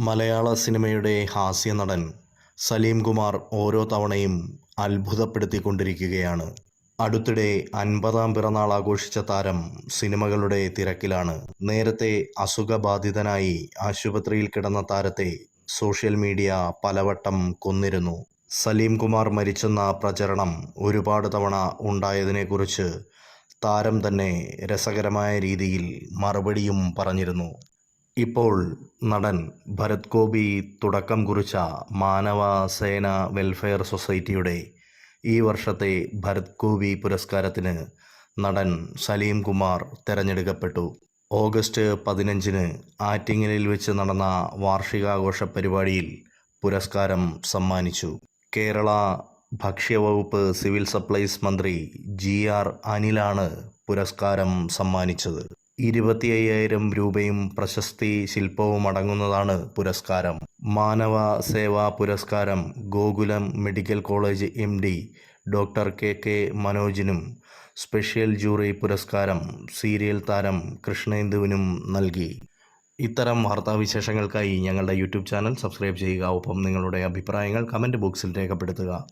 മലയാള സിനിമയുടെ ഹാസ്യനടൻ സലീം കുമാർ ഓരോ തവണയും അത്ഭുതപ്പെടുത്തിക്കൊണ്ടിരിക്കുകയാണ്. അടുത്തിടെ അൻപതാം പിറന്നാൾ ആഘോഷിച്ച താരം സിനിമകളുടെ തിരക്കിലാണ്. നേരത്തെ അസുഖബാധിതനായി ആശുപത്രിയിൽ കിടന്ന താരത്തെ സോഷ്യൽ മീഡിയ പലവട്ടം കൊന്നിരുന്നു. സലീം കുമാർ മരിച്ചെന്ന പ്രചരണം ഒരുപാട് തവണ ഉണ്ടായതിനെക്കുറിച്ച് താരം തന്നെ രസകരമായ രീതിയിൽ മറുപടിയും പറഞ്ഞിരുന്നു. ഇപ്പോൾ നടൻ ഭരത് ഗോപി തുടക്കം കുറിച്ച മാനവ സേന വെൽഫെയർ സൊസൈറ്റിയുടെ ഈ വർഷത്തെ ഭരത് ഗോപി പുരസ്കാരത്തിന് നടൻ സലീം കുമാർ തിരഞ്ഞെടുക്കപ്പെട്ടു. ഓഗസ്റ്റ് പതിനഞ്ചിന് ആറ്റിങ്ങലിൽ വെച്ച് നടന്ന വാർഷികാഘോഷ പരിപാടിയിൽ പുരസ്കാരം സമ്മാനിച്ചു. കേരള ഭക്ഷ്യവകുപ്പ് സിവിൽ സപ്ലൈസ് മന്ത്രി ജി ആർ അനിലാണ് പുരസ്കാരം സമ്മാനിച്ചത്. ഇരുപത്തി അയ്യായിരം രൂപയും പ്രശസ്തി ശില്പവും അടങ്ങുന്നതാണ് പുരസ്കാരം. മാനവ സേവാ പുരസ്കാരം Gokulam medical college M D doctor K K മനോജിനും special jury പുരസ്കാരം സീരിയൽ താരം കൃഷ്ണേന്ദുവിനും നൽകി. ഇത്തരം വാർത്താവിശേഷങ്ങൾക്കായി ഞങ്ങളുടെ യൂട്യൂബ് ചാനൽ സബ്സ്ക്രൈബ് ചെയ്യുക. ഒപ്പം നിങ്ങളുടെ അഭിപ്രായങ്ങൾ കമന്റ് ബോക്സിൽ രേഖപ്പെടുത്തുക.